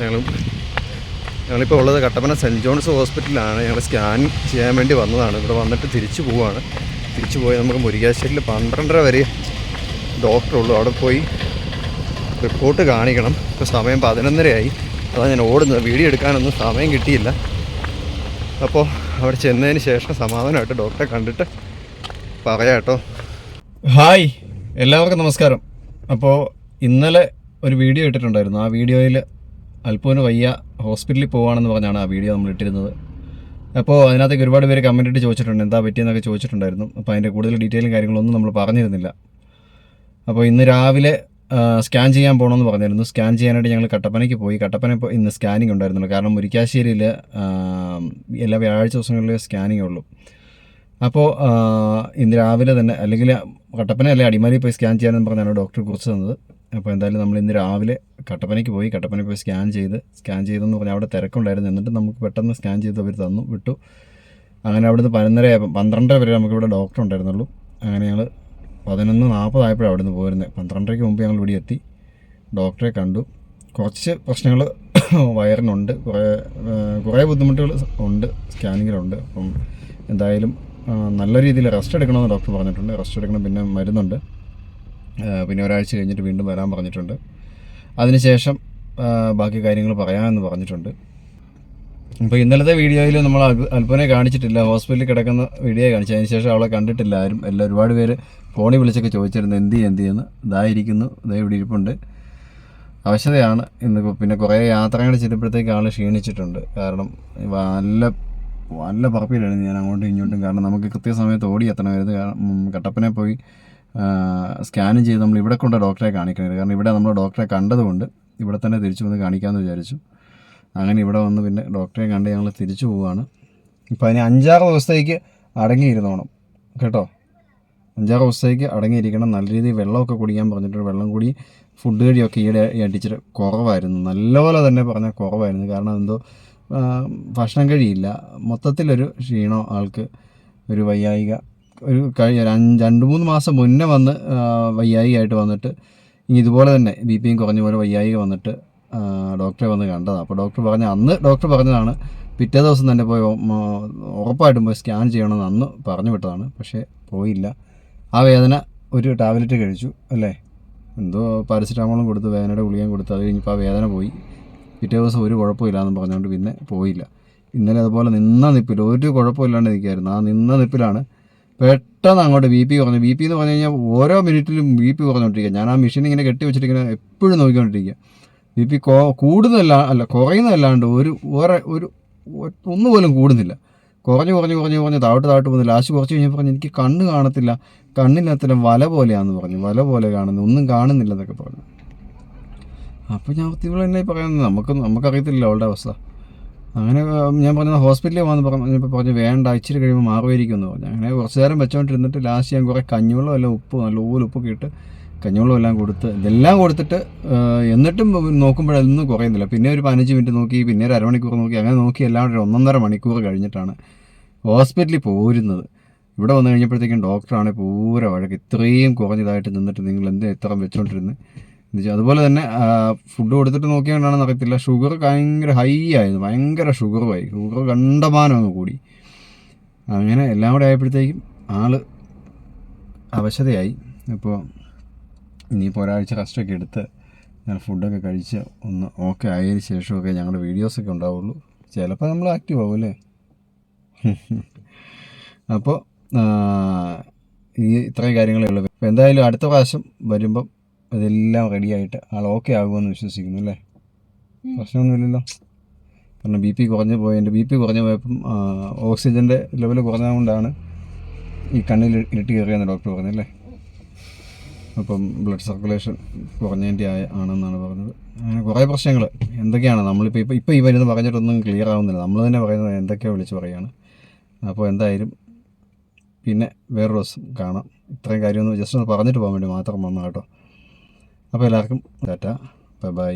ഞങ്ങളും ഞങ്ങളിപ്പോൾ ഉള്ളത് കട്ടപ്പന സെന്റ് ജോൺസ് ഹോസ്പിറ്റലിലാണ്. ഞങ്ങൾ സ്കാൻ ചെയ്യാൻ വേണ്ടി വന്നതാണ്. ഇവിടെ വന്നിട്ട് തിരിച്ചു പോവുകയാണ് തിരിച്ചു പോയി നമുക്ക് മുരികാശ്ശേരിയിൽ പന്ത്രണ്ടര വരെ ഡോക്ടറുള്ളൂ അവിടെ പോയി റിപ്പോർട്ട് കാണിക്കണം. ഇപ്പോൾ സമയം പതിനൊന്നരയായി. അതാണ് ഞാൻ ഓടുന്നത്. വീഡിയോ എടുക്കാനൊന്നും സമയം കിട്ടിയില്ല. അപ്പോൾ അവിടെ ചെന്നതിന് ശേഷം സമാധാനമായിട്ട് ഡോക്ടറെ കണ്ടിട്ട് പറയാം കേട്ടോ. ഹായ്. എല്ലാവർക്കും നമസ്കാരം. അപ്പോൾ ഇന്നലെ ഒരു വീഡിയോ ഇട്ടിട്ടുണ്ടായിരുന്നു. ആ വീഡിയോയിൽ അല്പൂന് വയ്യ ഹോസ്പിറ്റലിൽ പോവാണെന്ന് പറഞ്ഞാണ് ആ വീഡിയോ നമ്മൾ ഇട്ടിരുന്നത്. അപ്പോൾ അതിനകത്തേക്ക് ഒരുപാട് പേര് കമന്റ് ഇട്ട് ചോദിച്ചിട്ടുണ്ട് എന്താ പറ്റിയെന്നൊക്കെ ചോദിച്ചിട്ടുണ്ടായിരുന്നു. അപ്പോൾ അതിന്റെ കൂടുതൽ ഡീറ്റെയിലും കാര്യങ്ങളൊന്നും നമ്മൾ പറഞ്ഞിരുന്നില്ല. അപ്പോൾ ഇന്ന് രാവിലെ സ്കാൻ ചെയ്യാൻ പോകണമെന്ന് പറഞ്ഞിരുന്നു. സ്കാൻ ചെയ്യാനായിട്ട് ഞങ്ങൾ കട്ടപ്പനയ്ക്ക് പോയി. കട്ടപ്പന ഇപ്പോൾ ഇന്ന് സ്കാനിങ് ഉണ്ടായിരുന്നുള്ളൂ. കാരണം മുരിക്കാശ്ശേരിയിൽ എല്ലാ വ്യാഴാഴ്ച ദിവസങ്ങളിൽ സ്കാനിങ് ഉള്ളൂ. അപ്പോൾ ഇന്ന് രാവിലെ തന്നെ അല്ലെങ്കിൽ കട്ടപ്പന അല്ലെ അടിമാലി പോയി സ്കാൻ ചെയ്യാനെന്ന് പറഞ്ഞാണ് ഡോക്ടർ കുറിച്ച് തന്നത്. അപ്പോൾ എന്തായാലും നമ്മൾ ഇന്ന് രാവിലെ കട്ടപ്പനയ്ക്ക് പോയി കട്ടപ്പന പോയി സ്കാൻ ചെയ്ത് സ്കാൻ ചെയ്തെന്ന് പറഞ്ഞാൽ അവിടെ തിരക്കുണ്ടായിരുന്നു. എന്നിട്ട് നമുക്ക് പെട്ടെന്ന് സ്കാൻ ചെയ്ത് അവർ തന്നു വിട്ടു. അങ്ങനെ അവിടുന്ന് പതിനൊന്നര പന്ത്രണ്ടര വരെ നമുക്കിവിടെ ഡോക്ടർ ഉണ്ടായിരുന്നുള്ളൂ. അങ്ങനെ ഞങ്ങൾ പതിനൊന്ന് നാൽപ്പതായപ്പോഴാണ് അവിടുന്ന് പോയിരുന്നത്. പന്ത്രണ്ടരയ്ക്ക് മുമ്പ് ഞങ്ങൾ ഇവിടെ എത്തി. ഡോക്ടറെ കണ്ടു. കുറച്ച് പ്രശ്നങ്ങൾ വയറിനുണ്ട്. കുറേ കുറേ ബുദ്ധിമുട്ടുകൾ ഉണ്ട്. സ്കാനിങ്ങിലുണ്ട്. അപ്പം എന്തായാലും നല്ല രീതിയിൽ റെസ്റ്റ് എടുക്കണമെന്ന് ഡോക്ടർ പറഞ്ഞിട്ടുണ്ട്. റെസ്റ്റ് എടുക്കണം പിന്നെ മരുന്നുണ്ട്. പിന്നെ ഒരാഴ്ച കഴിഞ്ഞിട്ട് വീണ്ടും വരാൻ പറഞ്ഞിട്ടുണ്ട്. അതിനുശേഷം ബാക്കി കാര്യങ്ങൾ പറയാമെന്ന് പറഞ്ഞിട്ടുണ്ട്. അപ്പോൾ ഇന്നലത്തെ വീഡിയോയിൽ നമ്മൾ അല്പനെ കാണിച്ചിട്ടില്ല. ഹോസ്പിറ്റലിൽ കിടക്കുന്ന വീഡിയോ കാണിച്ചു. അതിന് ശേഷം അവളെ കണ്ടിട്ടില്ല ആരും. എല്ലാം ഒരുപാട് പേര് ഫോണിൽ വിളിച്ചൊക്കെ ചോദിച്ചിരുന്നു എന്ത് എന്ത് ചെയ്യുന്നു ഇതായിരിക്കുന്നു ഇതേ ഇവിടെ ഇരിപ്പുണ്ട്. അവശതയാണ് ഇന്ന് പിന്നെ കുറേ യാത്രകൾ ചെയ്തപ്പോഴത്തേക്ക് ആൾ ക്ഷീണിച്ചിട്ടുണ്ട്. കാരണം നല്ല നല്ല പറപ്പിലായിരുന്നു ഞാൻ അങ്ങോട്ടും ഇങ്ങോട്ടും. കാരണം നമുക്ക് കൃത്യസമയത്ത് ഓടി എത്തണമായിരുന്നു കാരണം കട്ടപ്പനെ പോയി സ്കാൻ ചെയ്ത് നമ്മൾ ഇവിടെ കൊണ്ട് ഡോക്ടറെ കാണിക്കണമായിരുന്നു കാരണം ഇവിടെ നമ്മൾ ഡോക്ടറെ കണ്ടതുകൊണ്ട് ഇവിടെ തന്നെ തിരിച്ചു വന്ന് കാണിക്കാമെന്ന് വിചാരിച്ചു. അങ്ങനെ ഇവിടെ വന്ന് പിന്നെ ഡോക്ടറെ കണ്ട് ഞങ്ങൾ തിരിച്ചു പോവുകയാണ്. ഇപ്പോൾ അതിന് അഞ്ചാറ് ദിവസത്തേക്ക് അടങ്ങിയിരുന്നോണം. കേട്ടോ? അഞ്ചാറ് ദിവസത്തേക്ക് അടങ്ങിയിരിക്കണം. നല്ല രീതിയിൽ വെള്ളമൊക്കെ കുടിക്കാൻ പറഞ്ഞിട്ട് വെള്ളം കൂടി ഫുഡ് കഴിയൊക്കെ ഈയിടെ അടിച്ചിട്ട് കുറവായിരുന്നു. നല്ലപോലെ തന്നെ പറഞ്ഞാൽ കുറവായിരുന്നു. കാരണം എന്തോ ഭക്ഷണം കഴിയില്ല. മൊത്തത്തിലൊരു ക്ഷീണം ആൾക്ക് ഒരു വയ്യായിക ഒരു കഴിഞ്ഞ രണ്ട് മൂന്ന് മാസം മുന്നേ വന്ന് വയ്യായി വയ്യായികയായിട്ട് വന്നിട്ട് ഇനി ഇതുപോലെ തന്നെ ബി പിയും കുറഞ്ഞ പോലെ വയ്യായിക വന്നിട്ട് ഡോക്ടറെ വന്ന് കണ്ടതാണ് അപ്പോൾ ഡോക്ടർ പറഞ്ഞ അന്ന് ഡോക്ടർ പറഞ്ഞതാണ് പിറ്റേ ദിവസം തന്നെ പോയി ഉറപ്പായിട്ടും പോയി സ്കാൻ ചെയ്യണമെന്ന് അന്ന് പറഞ്ഞു വിട്ടതാണ്. പക്ഷേ പോയില്ല. ആ വേദന ഒരു ടാബ്ലറ്റ് കഴിച്ചു അല്ലേ? എന്തോ പാരസിറ്റാമോളും കൊടുത്ത് വേദനയുടെ ഗുളികയും കൊടുത്ത് അത് കഴിഞ്ഞപ്പോൾ ആ വേദന പോയി. പിറ്റേ ദിവസം ഒരു കുഴപ്പമില്ല എന്ന് പറഞ്ഞുകൊണ്ട് പിന്നെ പോയില്ല. ഇന്നലെ അതുപോലെ നിന്ന നിപ്പിൽ ഒരു കുഴപ്പമില്ലാണ്ട് നിൽക്കുകയായിരുന്നു ആ നിന്ന നിപ്പിലാണ് പെട്ടെന്ന് അങ്ങോട്ട് ബി പി കുറഞ്ഞു. ബി പി എന്ന് പറഞ്ഞു കഴിഞ്ഞാൽ ഓരോ മിനിറ്റിലും ബി പി കുറഞ്ഞുകൊണ്ടിരിക്കുക. ഞാൻ ആ മെഷീൻ ഇങ്ങനെ കെട്ടി വെച്ചിരിക്കുന്നത് എപ്പോഴും നോക്കിക്കൊണ്ടിരിക്കുക. ബി പി കോ കൂടുന്നതല്ല അല്ല കുറയുന്നതല്ലാണ്ട് ഒരു വേറെ ഒരു ഒന്നു ഒന്നുപോലും കൂടുന്നില്ല. കുറഞ്ഞു കുറഞ്ഞു കുറഞ്ഞു കുറഞ്ഞ് താഴോട്ട് താഴോട്ട് പോകുന്നു ലാസ്റ്റ് കുറച്ച് കഴിഞ്ഞപ്പോൾ പറഞ്ഞു എനിക്ക് കണ്ണ് കാണത്തില്ല. കണ്ണിനകത്തില്ല വല പോലെയാണെന്ന് പറഞ്ഞു. വല പോലെ കാണുന്നു. ഒന്നും കാണുന്നില്ല എന്നൊക്കെ പറഞ്ഞു. അപ്പോൾ ഞാൻ ഇവൾ എന്നെ പറയുന്നത് നമുക്ക് നമുക്കറിയത്തില്ല അവളുടെ അവസ്ഥ. അങ്ങനെ ഞാൻ പറഞ്ഞത് ഹോസ്പിറ്റലിൽ വന്ന് പറഞ്ഞപ്പോൾ പറഞ്ഞു വേണ്ട ഇച്ചിരി കഴിയുമ്പോൾ മാറുമായിരിക്കും എന്ന് പറഞ്ഞു. അങ്ങനെ കുറച്ച് നേരം വെച്ചോണ്ടിരുന്നിട്ട് ലാസ്റ്റ് ഞാൻ കുറേ കഞ്ഞിവെള്ളം എല്ലാം ഉപ്പ് നല്ലപോലെ ഉപ്പൊക്കെ ഇട്ട് കഞ്ഞിവെള്ളം എല്ലാം കൊടുത്ത് ഇതെല്ലാം കൊടുത്തിട്ട് എന്നിട്ടും നോക്കുമ്പോഴൊന്നും കുറയുന്നില്ല. പിന്നെ ഒരു പതിനഞ്ച് മിനിറ്റ് നോക്കി പിന്നെ ഒരു അരമണിക്കൂർ നോക്കി അങ്ങനെ നോക്കി എല്ലാം ഒരു ഒന്നൊന്നര മണിക്കൂർ കഴിഞ്ഞിട്ടാണ് ഹോസ്പിറ്റലിൽ പോരുന്നത്. ഇവിടെ വന്നു കഴിഞ്ഞപ്പോഴത്തേക്കും ഡോക്ടറാണ് പൂര വഴക്ക്. ഇത്രയും കുറഞ്ഞതായിട്ട് നിന്നിട്ട് നിങ്ങൾ എന്ത് ഇത്ര വെച്ചോണ്ടിരുന്നത് അതുപോലെ തന്നെ ഫുഡ് കൊടുത്തിട്ട് നോക്കിയാണെന്ന് അറിയത്തില്ല. ഷുഗർ ഭയങ്കര ഹൈ ആയിരുന്നു. ഭയങ്കര ഷുഗറുമായി ഷുഗർ കണ്ടമാനം അങ്ങ് കൂടി. അങ്ങനെ എല്ലാം കൂടെ ആയപ്പോഴത്തേക്കും ആൾ അവശതയായി. അപ്പോൾ ഇനിയിപ്പോൾ ഒരാഴ്ച റെസ്റ്റൊക്കെ എടുത്ത് ഞാൻ ഫുഡൊക്കെ കഴിച്ച് ഒന്ന് ഓക്കെ ആയതിനു ശേഷമൊക്കെ ഞങ്ങളുടെ വീഡിയോസൊക്കെ ഉണ്ടാവുള്ളൂ. ചിലപ്പോൾ നമ്മൾ ആക്റ്റീവ് ആവും അല്ലേ? അപ്പോൾ ഈ ഇത്രയും കാര്യങ്ങളേ ഉള്ളൂ. എന്തായാലും അടുത്ത പ്രാവശ്യം വരുമ്പം ഇതെല്ലാം റെഡിയായിട്ട് ആൾ ഓക്കെ ആകുമെന്ന് വിശ്വസിക്കുന്നു അല്ലേ? പ്രശ്നമൊന്നുമില്ലല്ലോ. കാരണം ബി പി കുറഞ്ഞു പോയി. എന്റെ ബി പി കുറഞ്ഞു പോയപ്പം ഓക്സിജന്റെ ലെവൽ കുറഞ്ഞതുകൊണ്ടാണ് ഈ കണ്ണിൽ ഇരുട്ടി കയറിയെന്ന് ഡോക്ടർ പറഞ്ഞല്ലേ അപ്പം ബ്ലഡ് സർക്കുലേഷൻ കുറഞ്ഞതിന്റെ ആയ ആണെന്നാണ് പറഞ്ഞത്. അങ്ങനെ കുറേ പ്രശ്നങ്ങൾ. എന്തൊക്കെയാണ് നമ്മളിപ്പോൾ ഇപ്പോൾ ഇപ്പോൾ ഈ വരുന്നത് പറഞ്ഞിട്ടൊന്നും ക്ലിയർ ആവുന്നില്ല. നമ്മൾ തന്നെ പറയുന്നത് എന്തൊക്കെയോ വിളിച്ച് പറയുകയാണ് അപ്പോൾ എന്തായാലും പിന്നെ വേറൊരു ദിവസം കാണാം. ഇത്രയും കാര്യമൊന്നും ജസ്റ്റ് ഒന്ന് പറഞ്ഞിട്ട് പോകാൻ വേണ്ടി മാത്രം വന്നു കേട്ടോ. അപ്പോൾ എല്ലാവർക്കും ടാറ്റ ബൈ ബൈ